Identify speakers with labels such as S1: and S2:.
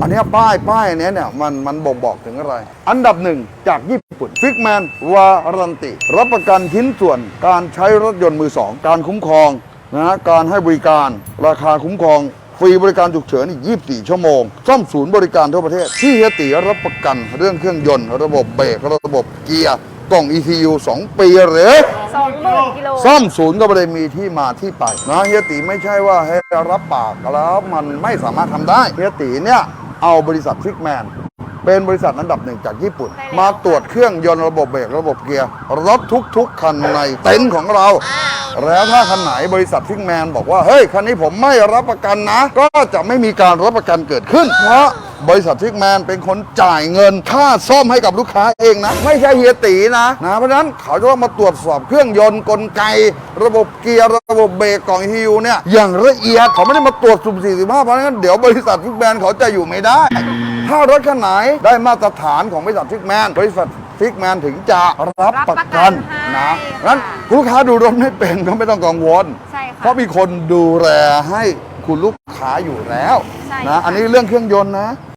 S1: อันเนี้ยป้ายป้ายอันเนี้ยเนี่ยมันมันบ่งบอกถึงอะไร อันดับหนึ่งจากญี่ปุ่นฟิกแมนวารันติ รับประกันชิ้นส่วนการใช้รถยนต์มือสองการคุ้มครองนะการให้บริการราคาคุ้มครองฟรีบริการฉุกเฉินอีก 24 ชั่วโมง ซ่อมศูนย์บริการทั่วประเทศ ที่เฮียตีรับประกันเรื่องเครื่องยนต์ ระบบเบรกระบบเกียร์กล่อง ECU 2 ปีหรือ
S2: สองหมื่นกิโล
S1: ซ่อมศูนย์ก็ไม่ได้มีที่มาที่ไปนะเฮียตีไม่ใช่ว่าให้รับปากแล้วมันไม่สามารถทำได้เฮียตีเนี่ย เอาบริษัทฟิกแมนเป็นบริษัทอันดับหนึ่งจากญี่ปุ่น
S2: ใช่แล้ว
S1: มาตรวจเครื่องยนต์ระบบเบรกระบบเกียร์รถทุกๆคันในเต็นท์ของเรา แล้วถ้าคันไหนบริษัทฟิกแมนบอกว่าเฮ้ยคันนี้ผมไม่รับประกันนะ ก็จะไม่มีการรับประกันเกิดขึ้นเพราะ บริษัทฟิกแมนเป็นคนจ่ายเงินค่าซ่อมให้กับลูกค้าเองนะ ไม่ใช่เฮียตีนะนะเพราะฉะนั้นเขาจะต้องมาตรวจสอบเครื่องยนต์กลไก ระบบเกียร์ระบบเบรกกล่องฮิวเนี่ยอย่างละเอียดเขาไม่ได้มาตรวจสุ่มสี่สิบห้าเพราะฉะนั้นเดี๋ยวบริษัทฟิกแมนเขาจะอยู่ไม่ได้ ถ้ารถคันไหนได้มาตรฐานของบริษัทฟิกแมนบริษัทฟิกแมนถึงจะรับประกัน
S2: รับประกัน
S1: นะ
S2: ให้
S1: งั้น
S2: ค่ะ
S1: ลูกค้าดูรถไม่เป็นก็ไม่ต้องกังวล
S2: ใช่
S1: เพ
S2: ค่ะ
S1: ราะมีคนดูแลให้คุณลูกค้าอยู่แล้ว
S2: ใช่
S1: นะ
S2: ค่ะ
S1: อันนี้เรื่องเครื่องยนต์นะ